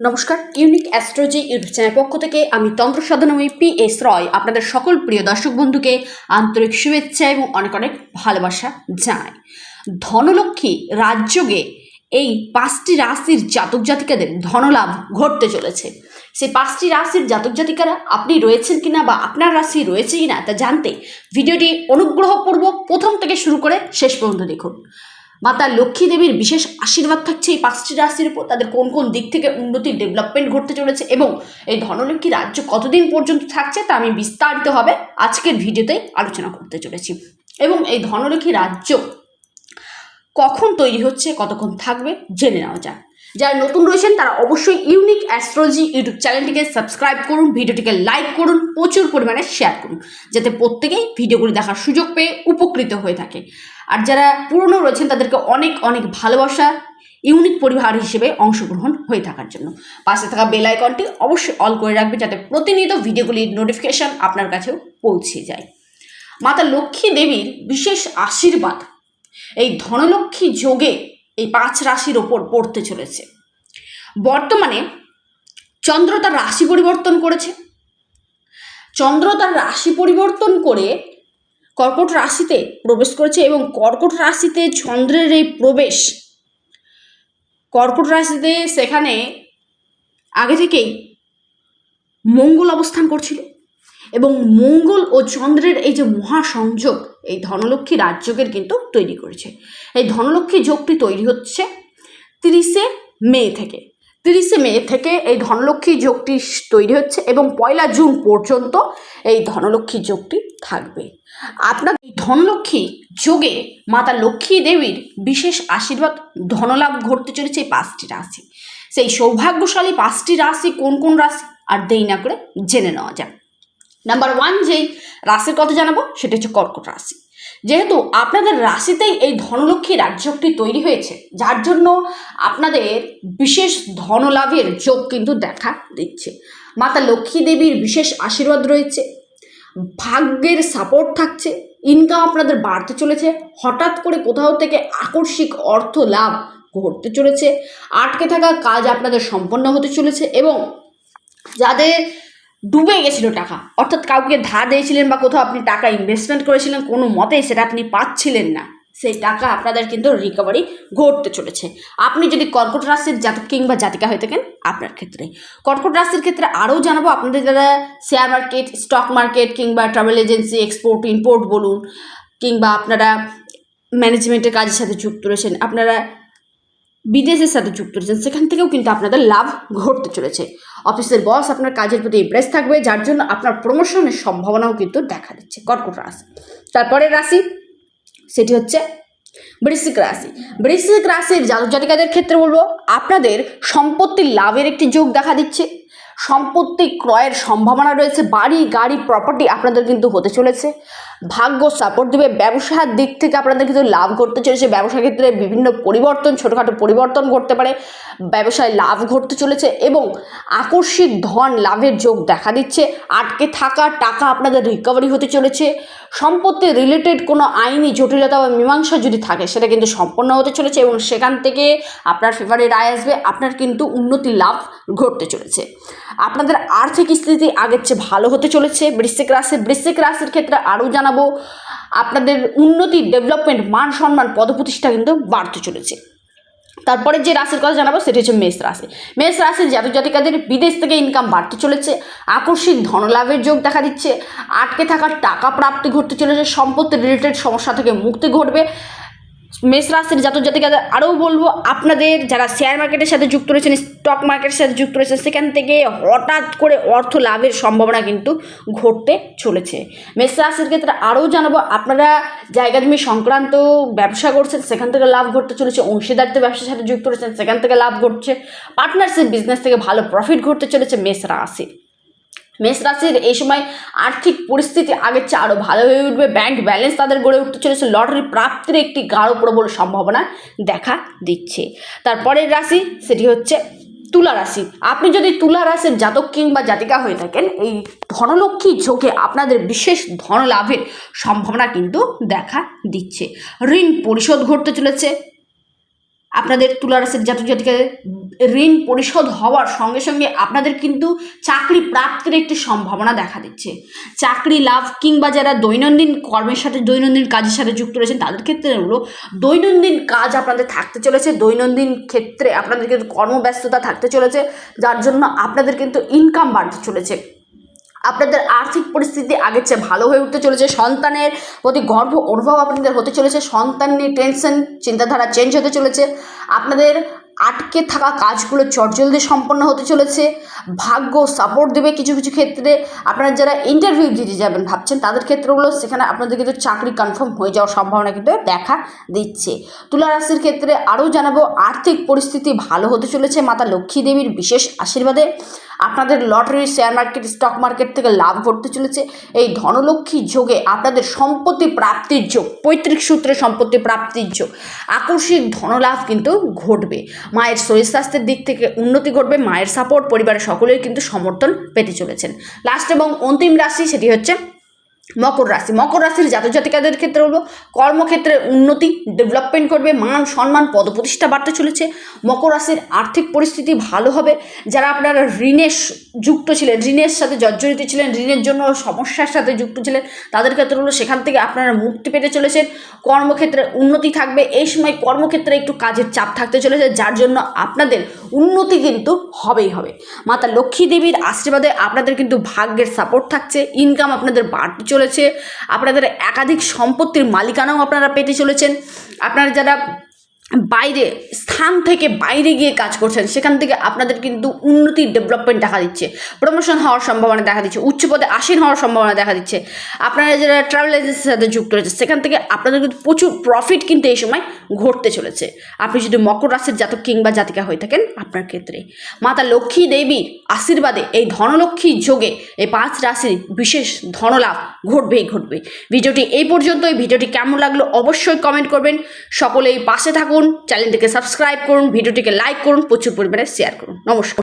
নমস্কার unique astrology YouTube channel পক্ষ থেকে আমি তন্ত্র সাধনাময়ী পি এস রয় আপনাদের সকল প্রিয় দর্শক বন্ধুকে আন্তরিক শুভেচ্ছা এবং অনেক অনেক ভালোবাসা জানাই। ধনলক্ষ্মী রাজযোগে এই পাঁচটি রাশির জাতক জাতিকাদের ধনলাভ ঘটতে চলেছে। সেই পাঁচটি রাশির জাতক জাতিকারা আপনি রয়েছেন কিনা বা আপনার রাশি রয়েছে কিনা তা জানতে ভিডিওটি অনুগ্রহপূর্বক প্রথম থেকে শুরু করে শেষ পর্যন্ত দেখুন। মাতা লক্ষ্মী দেবীর বিশেষ আশীর্বাদ থাকছে এই পাঁচটি রাশির উপর। তাদের কোন কোন দিক থেকে উন্নতি ডেভেলপমেন্ট ঘটতে চলেছে এবং এই ধনলক্ষ্মী রাজ্য কতদিন পর্যন্ত থাকছে তা আমি বিস্তারিতভাবে আজকের ভিডিওতেই আলোচনা করতে চলেছি। এবং এই ধনলক্ষ্মী রাজ্য কখন তৈরি হচ্ছে, কতক্ষণ থাকবে, জেনে নেওয়া যাক। যারা নতুন রয়েছেন, তারা অবশ্যই ইউনিক অ্যাস্ট্রোলজি ইউটিউব চ্যানেলটিকে সাবস্ক্রাইব করুন, ভিডিওটিকে লাইক করুন, প্রচুর পরিমাণে শেয়ার করুন, যাতে প্রত্যেকেই ভিডিওগুলি দেখার সুযোগ পেয়ে উপকৃত হয়ে থাকে। আর যারা পুরনো রয়েছেন, তাদেরকে অনেক অনেক ভালোবাসা, ইউনিক পরিবার হিসেবে অংশগ্রহণ হয়ে থাকার জন্য। পাশে থাকা বেল আইকনটি অবশ্যই অল করে রাখবে যাতে প্রতিনিয়ত ভিডিওগুলির নোটিফিকেশান আপনার কাছেও পৌঁছে যায়। মাতা লক্ষ্মী দেবীর বিশেষ আশীর্বাদ, এই ধনলক্ষ্মী যোগে এই পাঁচ রাশির ওপর পড়তে চলেছে। বর্তমানে চন্দ্র তার রাশি পরিবর্তন করেছে। চন্দ্র তার রাশি পরিবর্তন করে কর্কট রাশিতে প্রবেশ করেছে এবং কর্কট রাশিতে চন্দ্রের এই প্রবেশ। কর্কট রাশিতে সেখানে আগে থেকেই মঙ্গল অবস্থান করছিল এবং মঙ্গল ও চন্দ্রের এই যে মহাসংযোগ, এই ধনলক্ষ্মী রাজযোগের কিন্তু তৈরি করেছে। এই ধনলক্ষ্মী যোগটি তৈরি হচ্ছে তিরিশে মে থেকে। তিরিশে মে থেকে এই ধনলক্ষ্মী যোগটি তৈরি হচ্ছে এবং পয়লা জুন পর্যন্ত এই ধনলক্ষ্মী যোগটি থাকবে। আপনার ধনলক্ষ্মী যোগে মাতা লক্ষ্মী দেবীর বিশেষ আশীর্বাদ ধনলাভ ঘটতে চলেছে এই পাঁচটি রাশি। সেই সৌভাগ্যশালী পাঁচটি রাশি কোন কোন রাশি? আর দেই না করে জেনে নেওয়া যাক। নাম্বার ওয়ান যেই রাশির কথা জানাব, সেটা হচ্ছে কর্কট রাশি। যেহেতু আপনাদের রাশিতেই এই ধনলক্ষ্মী রাজযোগটি তৈরি হয়েছে, যার জন্য আপনাদের বিশেষ ধনলাভের যোগ কিন্তু দেখা দিচ্ছে। মাতা লক্ষ্মী দেবীর বিশেষ আশীর্বাদ রয়েছে, ভাগ্যের সাপোর্ট থাকছে ইনকাম আপনাদের বাড়তে চলেছে, হঠাৎ করে কোথাও থেকে আকস্মিক অর্থ লাভ ঘটতে চলেছে, আটকে থাকা কাজ আপনাদের সম্পন্ন হতে চলেছে এবং যাদের ডুবে গেছিল টাকা। অর্থাৎ কাউকে ধার দিয়েছিলেন বা কোথাও আপনি টাকা ইনভেস্টমেন্ট করেছিলেন, কোনো মতেই সেটা আপনি পাচ্ছিলেন না। সেই টাকা আপনাদের কিন্তু রিকভারি ঘটতে চলেছে। আপনি যদি কর্কট রাশির জাতক কিংবা জাতিকা হয়ে থাকেন, আপনার ক্ষেত্রে। কর্কট রাশির ক্ষেত্রে আরও জানাব আপনাদের যারা শেয়ার মার্কেট স্টক মার্কেট কিংবা ট্রাভেল এজেন্সি এক্সপোর্ট ইম্পোর্ট বলুন, কিংবা আপনারা ম্যানেজমেন্টের কাজের সাথে যুক্ত রয়েছেন, আপনারা বিদেশের সাথে যুক্ত রয়েছেন, সেখান থেকেও কিন্তু আপনাদের লাভ ঘটতে চলেছে। অফিসের বস আপনার কাজের প্রতি ইমপ্রেস থাকবে, যার জন্য আপনার প্রমোশনের সম্ভাবনাও কিন্তু দেখা দিচ্ছে। কর্কট রাশি। তারপরে রাশি, সেটি হচ্ছে বৃশ্চিক রাশি। বৃশ্চিক রাশির জাতক জাতিকাদের ক্ষেত্রে বলব, আপনাদের সম্পত্তির লাভের একটি যোগ দেখা দিচ্ছে। সম্পত্তি ক্রয়ের সম্ভাবনা রয়েছে। বাড়ি, গাড়ি প্রপার্টি আপনাদের কিন্তু হতে চলেছে। ভাগ্য সাপোর্ট দেবে। ব্যবসার দিক থেকে আপনাদের কিন্তু লাভ করতে চলেছে। ব্যবসা ক্ষেত্রে বিভিন্ন পরিবর্তন, ছোটোখাটো পরিবর্তন ঘটতে পারে। ব্যবসায় লাভ ঘটতে চলেছে এবং আকস্মিক ধন লাভের যোগ দেখা দিচ্ছে। আটকে থাকা টাকা আপনাদের রিকভারি হতে চলেছে। সম্পত্তি রিলেটেড কোনো আইনি জটিলতা বা মীমাংসা যদি থাকে, সেটা কিন্তু সম্পন্ন হতে চলেছে এবং সেখান থেকে আপনার ফেভারে রায় আসবে। আপনার কিন্তু উন্নতি লাভ ঘটতে চলেছে। আপনাদের আর্থিক স্থিতি আগের চেয়ে ভালো হতে চলেছে। বৃশ্চিক রাশি, বৃশ্চিক রাশির ক্ষেত্রে আরও জানাব, আপনাদের উন্নতি ডেভেলপমেন্ট মান সম্মান, পদপ্রতিষ্ঠা কিন্তু বাড়তে চলেছে। তারপরে যে রাশির কথা জানাব, সেটি হচ্ছে মেষ রাশি। মেষ রাশির জাতক জাতিকাদের বিদেশ থেকে ইনকাম বাড়তে চলেছে আকস্মিক ধনলাভের যোগ দেখা দিচ্ছে, আটকে থাকা টাকা প্রাপ্তি ঘটতে চলেছে, সম্পত্তি রিলেটেড সমস্যা থেকে মুক্তি ঘটবে মেষ রাশির জাতক জাতিকাদের আরও বলব, আপনাদের যারা শেয়ার মার্কেটের সাথে যুক্ত রয়েছেন স্টক মার্কেটের সাথে যুক্ত রয়েছেন, সেখান থেকে হঠাৎ করে অর্থ লাভের সম্ভাবনা কিন্তু ঘটতে চলেছে। মেষ রাশির ক্ষেত্রে আরও জানাব, আপনারা জায়গা জমি সংক্রান্ত ব্যবসা করছেন, সেখান থেকে লাভ ঘটতে চলেছে, অংশীদারিত্ব ব্যবসার সাথে যুক্ত রয়েছেন, সেখান থেকে লাভ ঘটছে পার্টনারশিপ বিজনেস থেকে ভালো প্রফিট ঘটতে চলেছে মেষ রাশি মেষ রাশির এই সময় আর্থিক পরিস্থিতি আগের চেয়ে আরও ভালো হয়ে উঠবে। ব্যাংক ব্যালেন্স তাদের গড়ে উঠতে চলেছে। লটারি প্রাপ্তির একটি গাঢ় প্রবল সম্ভাবনা দেখা দিচ্ছে। তারপরের রাশি সেটি হচ্ছে তুলা রাশি। আপনি যদি তুলা রাশির জাতক কিংবা জাতিকা হয়ে থাকেন, এই ধনলক্ষ্মী যোগে আপনাদের বিশেষ ধন লাভের সম্ভাবনা কিন্তু দেখা দিচ্ছে। ঋণ পরিশোধ ঘটতে চলেছে। আপনাদের তুলারাসের জাতক জাতিকাদের ঋণ পরিশোধ হওয়ার সঙ্গে সঙ্গে আপনাদের কিন্তু চাকরি প্রাপ্তির একটি সম্ভাবনা দেখা দিচ্ছে। চাকরি লাভ কিংবা যারা দৈনন্দিন কর্মের সাথে, দৈনন্দিন কাজের সাথে যুক্ত রয়েছেন, তাদের ক্ষেত্রে হলো দৈনন্দিন কাজ আপনাদের থাকতে চলেছে, দৈনন্দিন ক্ষেত্রে আপনাদের কিন্তু কর্মব্যস্ততা থাকতে চলেছে, যার জন্য আপনাদের কিন্তু ইনকাম বাড়তে চলেছে। আপনাদের আর্থিক পরিস্থিতি আগের চেয়ে ভালো হয়ে উঠতে চলেছে, সন্তানের প্রতি গর্ব, অনুভব আপনাদের হতে চলেছে, সন্তান নিয়ে টেনশন চিন্তাধারা চেঞ্জ হতে চলেছে, আপনাদের আটকে থাকা কাজগুলো চটজলদি সম্পন্ন হতে চলেছে, ভাগ্য সাপোর্ট দেবে কিছু কিছু ক্ষেত্রে, আপনারা যারা ইন্টারভিউ দিতে যাবেন ভাবছেন তাদের ক্ষেত্রেগুলো, সেখানে আপনাদের কিন্তু চাকরি কনফার্ম হয়ে যাওয়ার সম্ভাবনা কিন্তু দেখা দিচ্ছে। তুলা রাশির ক্ষেত্রে আরও জানাব, আর্থিক পরিস্থিতি ভালো হতে চলেছে, মাতা লক্ষ্মী দেবীর বিশেষ আশীর্বাদে। আপনাদের lottery share market stock market থেকে লাভ ঘটতে চলেছে। এই ধনলক্ষ্মী যোগে আপনাদের সম্পত্তি প্রাপ্তির যোগ, পৈতৃক সূত্রে সম্পত্তি প্রাপ্তির যোগ। আকস্মিক ধনলাভ কিন্তু ঘটবে। মায়ের শরীর স্বাস্থ্যের দিক থেকে উন্নতি ঘটবে, মায়ের সাপোর্ট পরিবারের সকলেই কিন্তু সমর্থন পেতে চলেছেন। লাস্ট এবং অন্তিম রাশি সেটি হচ্ছে মকর রাশি। মকর রাশির জাতক জাতিকাদের ক্ষেত্রে হলো কর্মক্ষেত্রে উন্নতি ডেভেলপমেন্ট করবে, মান সম্মান, পদপ্রতিষ্ঠা বাড়তে চলেছে। মকর রাশির আর্থিক পরিস্থিতি ভালো হবে। যারা আপনারা ঋণের যুক্ত ছিলেন, ঋণের সাথে জর্জরিত ছিলেন, ঋণের জন্য সমস্যার সাথে যুক্ত ছিলেন, তাদের ক্ষেত্রে হলো সেখান থেকে আপনারা মুক্তি পেতে চলেছেন। কর্মক্ষেত্রে উন্নতি থাকবে। এই সময় কর্মক্ষেত্রে একটু কাজের চাপ থাকতে চলেছে, যার জন্য আপনাদের উন্নতি কিন্তু হবেই হবে। মাতা লক্ষ্মী দেবীর আশীর্বাদে আপনাদের কিন্তু ভাগ্যের সাপোর্ট থাকছে ইনকাম আপনাদের বাড়তে চলেছে। আপনাদের একাধিক সম্পত্তির মালিকানাও আপনারা পেতে চলেছেন। আপনারা যারা বাইরে, স্থান থেকে বাইরে গিয়ে কাজ করছেন, সেখান থেকে আপনাদের কিন্তু উন্নতি ডেভেলপমেন্ট দেখা দিচ্ছে। প্রমোশন হওয়ার সম্ভাবনা দেখা দিচ্ছে, উচ্চ পদে আসীন হওয়ার সম্ভাবনা দেখা দিচ্ছে। আপনারা যারা ট্রাভেল এজেন্সির সাথে যুক্ত রয়েছে সেখান থেকে আপনাদের কিন্তু প্রচুর প্রফিট কিন্তু এই সময় ঘটতে চলেছে। আপনি যদি মকর রাশির জাতক কিংবা জাতিকা হয়ে থাকেন, আপনার ক্ষেত্রে। মাতা লক্ষ্মী দেবীর আশীর্বাদে এই ধনলক্ষ্মী যোগে এই পাঁচ রাশির বিশেষ ধনলাভ ঘটবেই ঘটবে। ভিডিওটি এই পর্যন্তই। ভিডিওটি কেমন লাগল অবশ্যই কমেন্ট করবেন। সকলেই পাশে থাকুন চ্যানেলটিকে সাবস্ক্রাইব করুন ভিডিওটিকে লাইক করুন প্রচুর পরিমাণে শেয়ার করুন। নমস্কার।